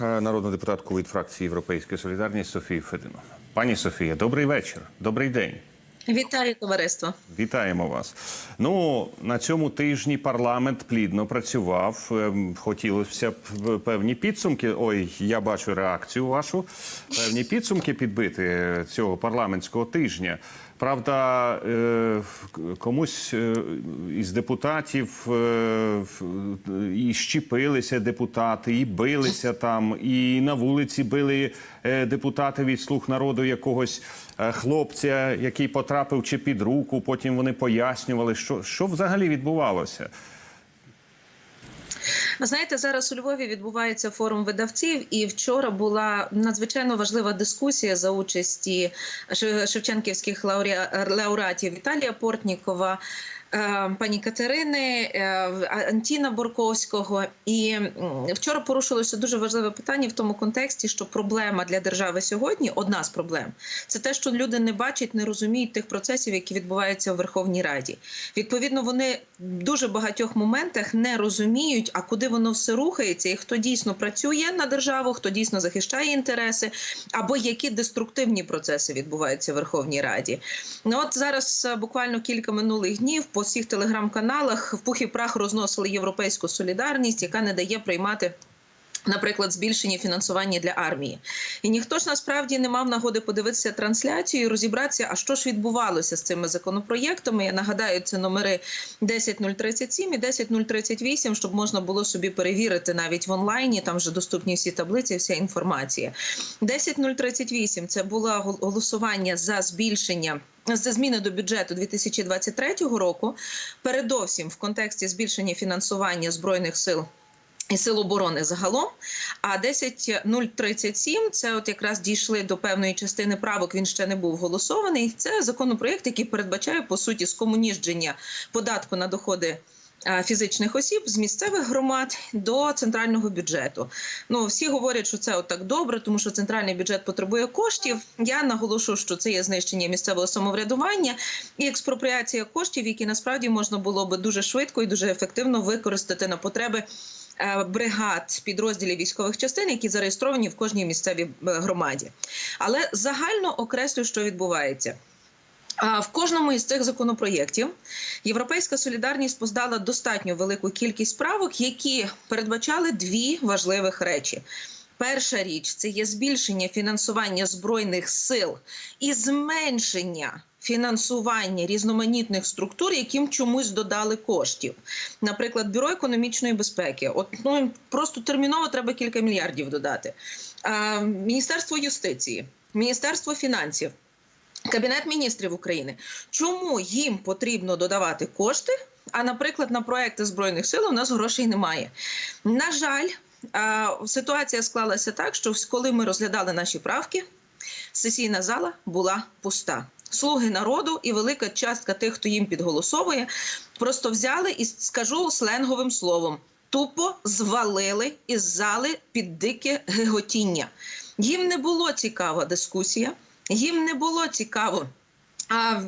народну депутатку від фракції Європейської солідарність Софію Федину. Пані Софія, добрий вечір, добрий день. Вітаю товариство. Вітаємо вас. Ну на цьому тижні парламент плідно працював. Ем, Хотілося б певні підсумки. Ой, я бачу реакцію вашу. Певні підсумки підбити цього парламентського тижня. Правда, е, комусь е, із депутатів е, і щепилися депутати, і билися там, і на вулиці били е, депутати від слуг народу якогось е, хлопця, який потрапив чи під руку. Потім вони пояснювали, що, що взагалі відбувалося. Ви знаєте, зараз у Львові відбувається форум видавців, і вчора була надзвичайно важлива дискусія за участі Ше- шевченківських лауреа- лауреатів Віталія Портнікова. Е, Пані Катерини е, Антіна Борковського, і вчора порушилося дуже важливе питання в тому контексті, що проблема для держави сьогодні одна з проблем це те, що люди не бачать, не розуміють тих процесів, які відбуваються у Верховній Раді. Відповідно, вони в дуже багатьох моментах не розуміють, а куди воно все рухається, і хто дійсно працює на державу, хто дійсно захищає інтереси, або які деструктивні процеси відбуваються в Верховній Раді. Ну от зараз е, буквально кілька минулих днів по всіх телеграм-каналах в пух і прах розносили європейську солідарність, яка не дає приймати. Наприклад, збільшення фінансування для армії, і ніхто ж насправді не мав нагоди подивитися трансляцію і розібратися, а що ж відбувалося з цими законопроєктами. Я нагадаю, це номери 10037 і 10038, щоб можна було собі перевірити навіть в онлайні. Там вже доступні всі таблиці, вся інформація. 10038 – це було гол- голосування за збільшення. За зміни до бюджету 2023 року, передовсім в контексті збільшення фінансування збройних сил сил оборони загалом. А 10037 – це от якраз дійшли до певної частини правок. Він ще не був голосований. Це законопроєкт, який передбачає по суті скомуніждження податку на доходи. Фізичних осіб з місцевих громад до центрального бюджету. Ну всі говорять, що це отак добре, тому що центральний бюджет потребує коштів. Я наголошу, що це є знищення місцевого самоврядування і експропріація коштів, які насправді можна було би дуже швидко і дуже ефективно використати на потреби е, бригад підрозділів військових частин, які зареєстровані в кожній місцевій е, громаді. Але загально окреслю, що відбувається. В кожному із цих законопроєктів Європейська солідарність поздала достатньо велику кількість правок, які передбачали дві важливих речі. Перша річ це є збільшення фінансування збройних сил і зменшення фінансування різноманітних структур, яким чомусь додали коштів. Наприклад, бюро економічної безпеки. От ну просто терміново треба кілька мільярдів додати. А, Міністерство юстиції, Міністерство фінансів. Кабінет міністрів України. Чому їм потрібно додавати кошти? А, наприклад, на проекти збройних сил у нас грошей немає. На жаль, ситуація склалася так, що коли ми розглядали наші правки, сесійна зала була пуста. Слуги народу і велика частка тих, хто їм підголосовує, просто взяли і скажу сленговим словом: тупо звалили із зали під дике геготіння. Їм не було цікава дискусія, їм не було цікаво. А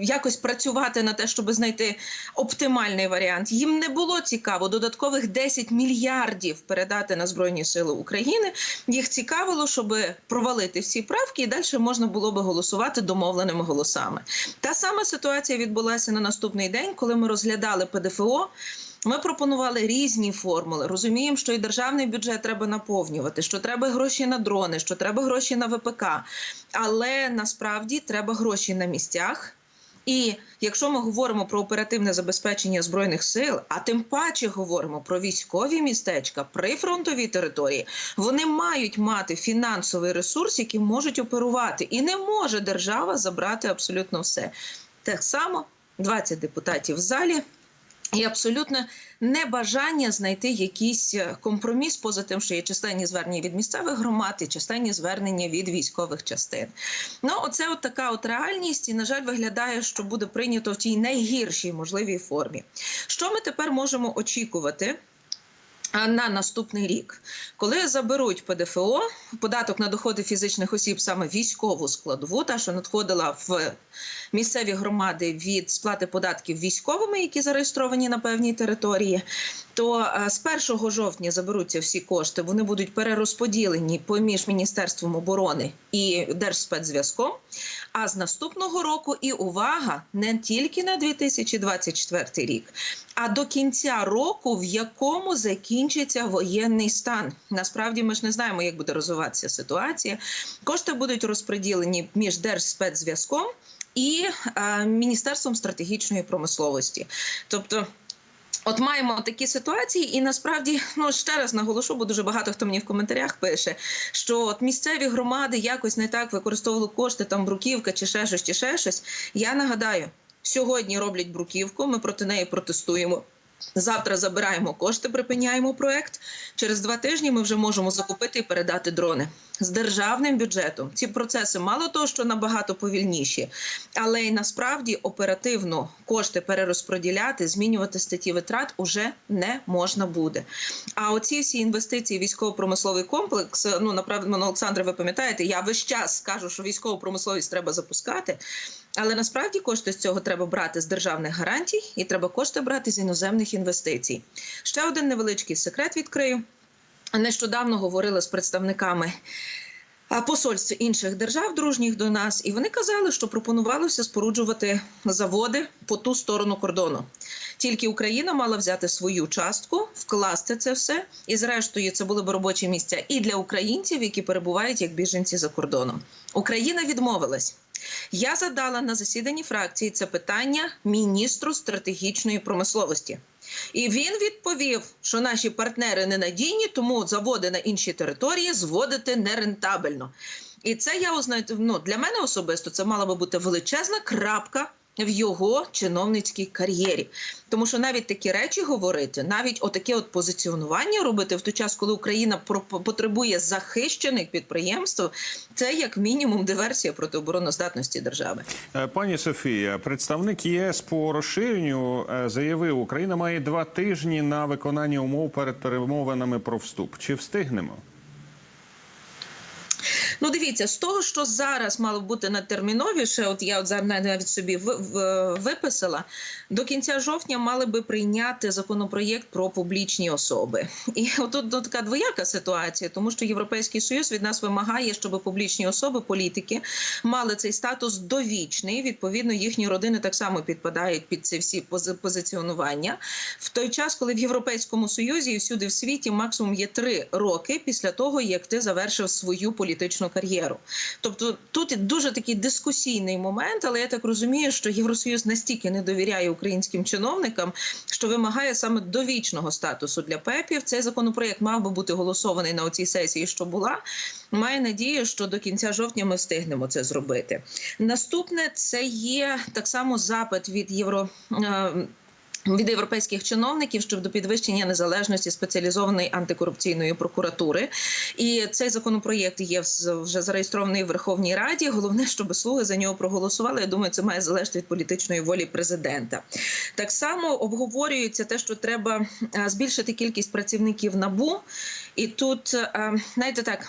якось працювати на те, щоб знайти оптимальний варіант. Їм не було цікаво додаткових 10 мільярдів передати на Збройні Сили України. Їх цікавило, щоб провалити всі правки, і далі можна було би голосувати домовленими голосами. Та сама ситуація відбулася на наступний день, коли ми розглядали ПДФО. Ми пропонували різні формули. Розуміємо, що і державний бюджет треба наповнювати, що треба гроші на дрони, що треба гроші на ВПК. Але насправді треба гроші на місцях. І якщо ми говоримо про оперативне забезпечення збройних сил, а тим паче говоримо про військові містечка при фронтовій території, вони мають мати фінансовий ресурс, яким можуть оперувати, і не може держава забрати абсолютно все. Так само 20 депутатів в залі. І абсолютно небажання знайти якийсь е, компроміс, поза тим, що є численні звернення від місцевих громад і численні звернення від військових частин. Ну, оце от така от реальність, і на жаль, виглядає, що буде прийнято в тій найгіршій можливій формі. Що ми тепер можемо очікувати? А, На наступний рік, коли заберуть ПДФО, податок на доходи фізичних осіб, саме військову складову, та що надходила в місцеві громади від сплати податків військовими, які зареєстровані на певній території. То е, з 1 жовтня заберуться всі кошти. Вони будуть перерозподілені поміж міністерством оборони і Держспецзв'язком. А з наступного року і увага не тільки на 2024 рік, а до кінця року, в якому закінчиться воєнний стан. Насправді ми ж не знаємо, як буде розвиватися ситуація. Кошти будуть розподілені між Держспецзв'язком і е, Міністерством стратегічної промисловості. Тобто. От маємо такі ситуації, і насправді ну ще раз наголошу, бо дуже багато хто мені в коментарях пише, що от місцеві громади якось не так використовували кошти, там бруківка чи ще щось, чи ще щось. Я нагадаю, сьогодні роблять бруківку, ми проти неї протестуємо. Завтра забираємо кошти, припиняємо проект. Через два тижні ми вже можемо закупити і передати дрони з державним бюджетом. Ці процеси мало того, що набагато повільніші, але й насправді оперативно кошти перерозподіляти, змінювати статті витрат уже не можна буде. А оці всі інвестиції, в військово-промисловий комплекс. Ну направду, Олександре, ви пам'ятаєте, я весь час кажу, що військову промисловість треба запускати. Але насправді кошти з цього треба брати з державних гарантій і треба кошти брати з іноземних інвестицій. Ще один невеличкий секрет відкрию. Нещодавно говорила з представниками посольств інших держав, дружніх до нас, і вони казали, що пропонувалося споруджувати заводи по ту сторону кордону. Тільки Україна мала взяти свою частку, вкласти це все, і зрештою це були б робочі місця і для українців, які перебувають як біженці за кордоном. Україна відмовилась. Я задала на засіданні фракції це питання міністру стратегічної промисловості. І він відповів, що наші партнери ненадійні, тому заводи на інші території зводити нерентабельно. І це я узнаю, ну, для мене особисто це мала би бути величезна крапка в його чиновницькій кар'єрі. Тому що навіть такі речі говорити, навіть отаке от позиціонування робити в той час, коли Україна потребує захищених підприємств, це як мінімум диверсія проти обороноздатності держави. Е, Пані Софія, представник ЄС по розширенню е, заявив, Україна має два тижні на виконання умов перед перемовинами про вступ. Чи встигнемо? Ну, дивіться, з того, що зараз мало бути натерміновіше, от я от навіть собі ви- виписала, до кінця жовтня мали би прийняти законопроєкт про публічні особи. І отут ну, така двояка ситуація, тому що Європейський Союз від нас вимагає, щоб публічні особи, політики, мали цей статус довічний. Відповідно, їхні родини так само підпадають під ці всі пози- позиціонування. В той час, коли в Європейському Союзі і всюди в світі максимум є три роки після того, як ти завершив свою політичну кар'єру. Тобто тут дуже такий дискусійний момент, але я так розумію, що Євросоюз настільки не довіряє українським чиновникам, що вимагає саме довічного статусу для ПЕПів. Цей законопроєкт мав би бути голосований на оцій сесії, що була. Має надію, що до кінця жовтня ми встигнемо це зробити. Наступне це є так само запит від євро. Від європейських чиновників щодо підвищення незалежності спеціалізованої антикорупційної прокуратури, і цей законопроєкт є вже зареєстрований в Верховній Раді. Головне, щоб слуги за нього проголосували. Я думаю, це має залежати від політичної волі президента. Так само обговорюється те, що треба е, збільшити кількість працівників набу, і тут е, знаєте так.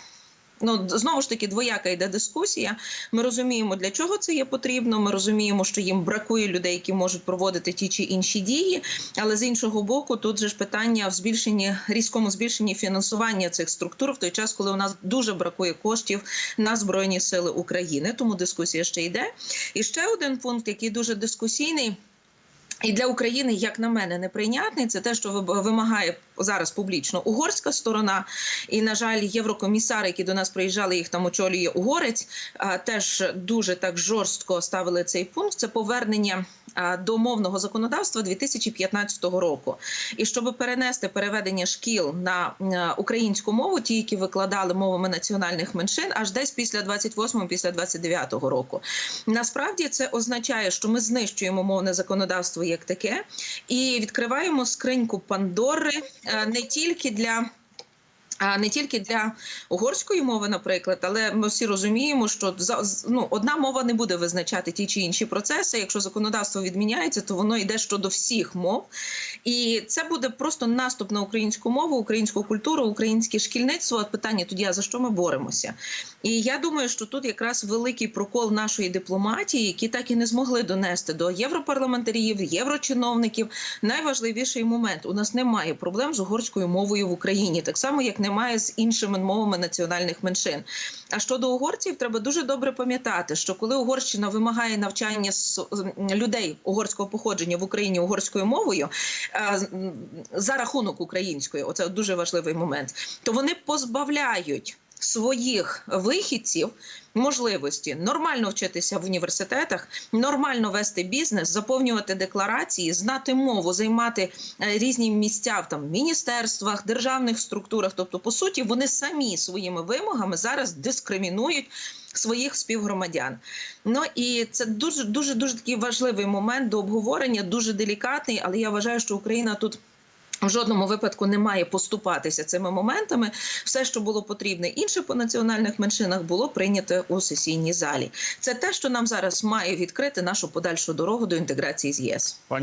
Ну знову ж таки двояка йде дискусія. Ми розуміємо, для чого це є потрібно. Ми розуміємо, що їм бракує людей, які можуть проводити ті чи інші дії. Але з іншого боку, тут же ж питання в збільшенні різкому збільшенні фінансування цих структур в той час, коли у нас дуже бракує коштів на збройні сили України. Тому дискусія ще йде. І ще один пункт, який дуже дискусійний. І для України, як на мене, неприйнятний це те, що ви- вимагає зараз публічно угорська сторона, і на жаль, єврокомісари, які до нас приїжджали, їх там очолює угорець, теж дуже так жорстко ставили цей пункт. Це повернення до мовного законодавства 2015 року. І щоб перенести переведення шкіл на українську мову, ті, які викладали мовами національних меншин, аж десь після 28 після 29 року. Насправді це означає, що ми знищуємо мовне законодавство як таке, і відкриваємо скриньку Пандори е, не тільки для. А не тільки для угорської мови, наприклад, але ми всі розуміємо, що ну, одна мова не буде визначати ті чи інші процеси. Якщо законодавство відміняється, то воно йде щодо всіх мов. І це буде просто наступ на українську мову, українську культуру, українське шкільництво. От Питання тоді, а за що ми боремося? І я думаю, що тут якраз великий прокол нашої дипломатії, які так і не змогли донести до європарламентарів, єврочиновників. Найважливіший момент: у нас немає проблем з угорською мовою в Україні, так само як немає з іншими мовами національних меншин. А щодо угорців, треба дуже добре пам'ятати, що коли Угорщина вимагає навчання людей угорського походження в Україні угорською мовою за рахунок української, оце дуже важливий момент, то вони позбавляють своїх вихідців можливості нормально вчитися в університетах, нормально вести бізнес, заповнювати декларації, знати мову, займати е, різні місця в там міністерствах, державних структурах. Тобто, по суті, вони самі своїми вимогами зараз дискримінують своїх співгромадян. Ну і це дуже дуже дуже такий важливий момент до обговорення, дуже делікатний, але я вважаю, що Україна тут. В жодному випадку не має поступатися цими моментами. Все, що було потрібне інше по національних меншинах, було прийнято у сесійній залі. Це те, що нам зараз має відкрити нашу подальшу дорогу до інтеграції з ЄС.